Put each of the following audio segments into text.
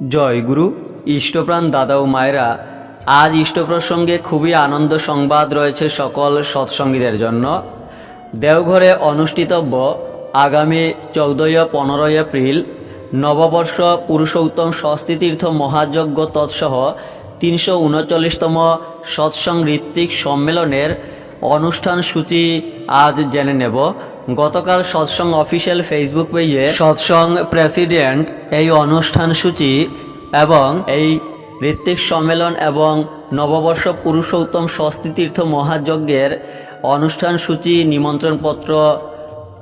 জয় গুরু। ইষ্টপ্রাণ দাদা ও মায়েরা, আজ ইষ্ট প্রসঙ্গে খুবই আনন্দ সংবাদ রয়েছে সকল সৎসঙ্গীদের জন্য। দেওঘরে অনুষ্ঠিতব্য আগামী চৌদ্দই পনেরোই এপ্রিল নববর্ষ পুরুষোত্তম ষষ্ঠীতীর্থ মহাযজ্ঞ তৎসহ তিনশো উনচল্লিশতম সৎসং ঋত্বিক সম্মেলনের অনুষ্ঠান সূচি আজ জেনে নেব। গতকাল সৎসং অফিসিয়াল ফেসবুক পেজে সৎসং প্রেসিডেন্ট এই অনুষ্ঠান সূচি এবং এই ঋত্বিক সম্মেলন এবং নববর্ষ পুরুষোত্তম ষষ্ঠীতীর্থ মহাযজ্ঞের অনুষ্ঠান সূচি নিমন্ত্রণপত্র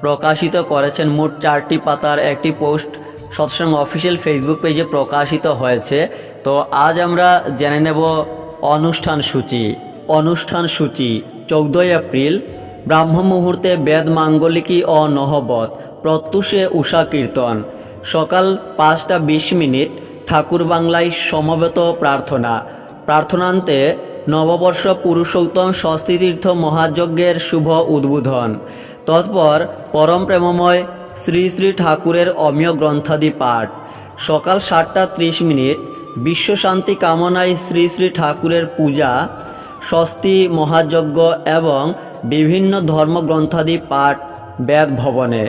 প্রকাশিত করেছেন মোট চারটি পাতার একটি পোস্ট সৎসং অফিসিয়াল ফেসবুক পেজে প্রকাশিত হয়েছে। তো আজ আমরা জেনে নেব অনুষ্ঠান সূচি। অনুষ্ঠান সূচি, চৌদ্দই এপ্রিল ব্রাহ্ম মুহূর্তে বেদ মাঙ্গলিকী ও নহবত প্রত্যুষে উষা কীর্তন। সকাল পাঁচটা বিশ মিনিট, ঠাকুর বাংলায় সমবেত প্রার্থনা। প্রার্থনান্তে নববর্ষ পুরুষোত্তম ষষ্ঠীতীর্থ মহাযজ্ঞের শুভ উদ্বোধন। তৎপর পরম প্রেমময় শ্রী শ্রী ঠাকুরের অমীয় গ্রন্থাদি পাঠ। সকাল সাতটা ত্রিশ মিনিট, বিশ্বশান্তি কামনায় শ্রী শ্রী ঠাকুরের পূজা, ষষ্ঠী মহাযজ্ঞ এবং বিভিন্ন ধর্মগ্রন্থাদি পাঠ বেদ ভবনে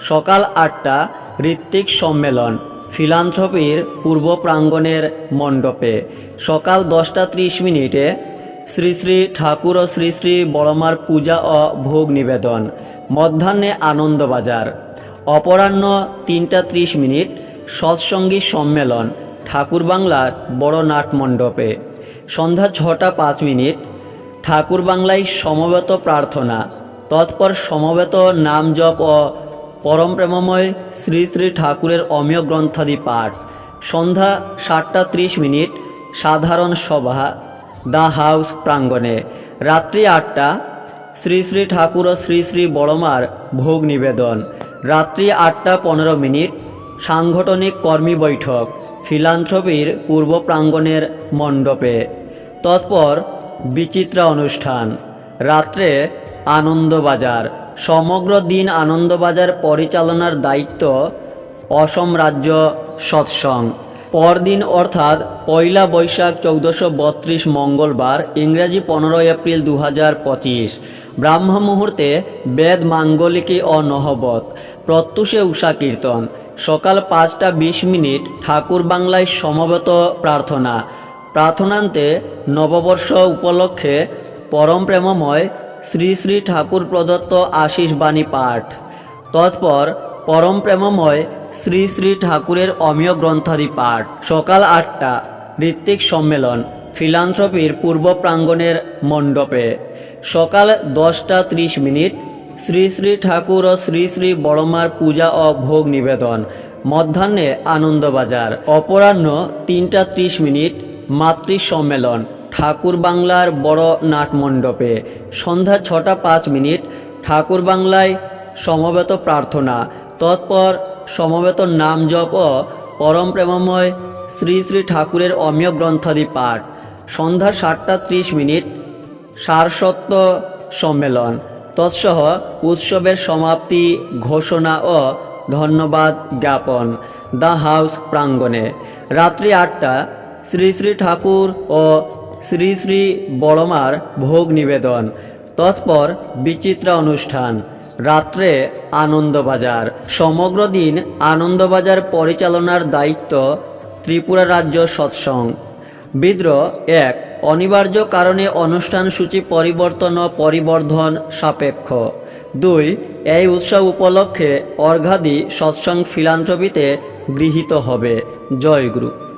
সকাল আটটা, ঋত্বিক সম্মেলন, ফিলান্থ্রপির পূর্ব প্রাঙ্গণের মণ্ডপে। সকাল দশটা ত্রিশ মিনিটে শ্রী শ্রী ঠাকুর ও শ্রী শ্রী বড়মার পূজা ও ভোগ নিবেদন। মধ্যাহ্নে আনন্দবাজার। অপরাহ্ন তিনটা ত্রিশ মিনিট সৎসঙ্গী সম্মেলন ঠাকুর বাংলার বড় নাট মণ্ডপে সন্ধ্যা ছটা পাঁচ মিনিট ঠাকুর বাংলায় সমবেত প্রার্থনা, তৎপর সমবেত নাম জপ ও পরম প্রেমময় শ্রী শ্রী ঠাকুরের অমীয় গ্রন্থাদি পাঠ। সন্ধ্যা সাতটা ত্রিশ মিনিট, সাধারণ সভা, দ্য হাউস প্রাঙ্গণে। রাত্রি আটটা, শ্রী শ্রী ঠাকুর ও শ্রী শ্রী বড়মার ভোগ নিবেদন। রাত্রি আটটা পনেরো মিনিট, সাংগঠনিক কর্মী বৈঠক, ফিলান্থ্রপির পূর্ব প্রাঙ্গণের মণ্ডপে। তৎপর বিচিত্রা অনুষ্ঠান। রাত্রে আনন্দবাজার। সমগ্র দিন আনন্দবাজার পরিচালনার দায়িত্ব অসম রাজ্য সৎসং। পরদিন অর্থাৎ পয়লা বৈশাখ চৌদ্দশো বত্রিশ মঙ্গলবার, ইংরেজি পনেরোই এপ্রিল দু হাজার পঁচিশ। ব্রাহ্ম মুহূর্তে বেদ মাঙ্গলিকী ও নহবত প্রত্যুষে উষা কীর্তন। সকাল পাঁচটা বিশ মিনিট ঠাকুর বাংলায় সমবেত প্রার্থনা। প্রার্থনান্তে নববর্ষ উপলক্ষে পরম প্রেমময় শ্রী শ্রী ঠাকুর প্রদত্ত আশিস বাণী পাঠ। তৎপর পরম প্রেমময় শ্রী শ্রী ঠাকুরের অমীয় গ্রন্থাদি পাঠ। সকাল আটটা, ঋত্বিক সম্মেলন, ফিলান্থ্রপির পূর্ব প্রাঙ্গণের মণ্ডপে। সকাল দশটা ত্রিশ মিনিট, শ্রী শ্রী ঠাকুর ও শ্রী শ্রী বড়মার পূজা ও ভোগ নিবেদন। মধ্যাহ্নে আনন্দবাজার। অপরাহ্ন তিনটা ত্রিশ মিনিট মাতৃ সম্মেলন ঠাকুর বাংলার বড় নাটমণ্ডপে। সন্ধ্যা ছটা পাঁচ মিনিট, ঠাকুর বাংলায় সমবেত প্রার্থনা, তৎপর সমবেত নাম জপ ও পরম প্রেমময় শ্রী শ্রী ঠাকুরের অমীয় গ্রন্থাদি পাঠ। সন্ধ্যা সাতটা ত্রিশ মিনিট সারসত্ব সম্মেলন, তৎসহ উৎসবের সমাপ্তি, ঘোষণা ও ধন্যবাদ জ্ঞাপন। দ্য হাউস প্রাঙ্গণে। রাত্রি আটটা শ্রী শ্রী ঠাকুর ও শ্রী শ্রী বড়মার ভোগ নিবেদন, তৎপর বিচিত্রা অনুষ্ঠান, রাত্রে আনন্দবাজার। সমগ্র দিন আনন্দবাজার পরিচালনার দায়িত্ব ত্রিপুরা রাজ্য সৎসং। বিদ্রোহ এক, অনিবার্য কারণে অনুষ্ঠান সূচি পরিবর্তন ও পরিবর্ধন সাপেক্ষ। দুই, এই উৎসব উপলক্ষে অর্ঘাদি সৎসং ফিলান্থ্রপিতে গৃহীত হবে। জয়গুরু।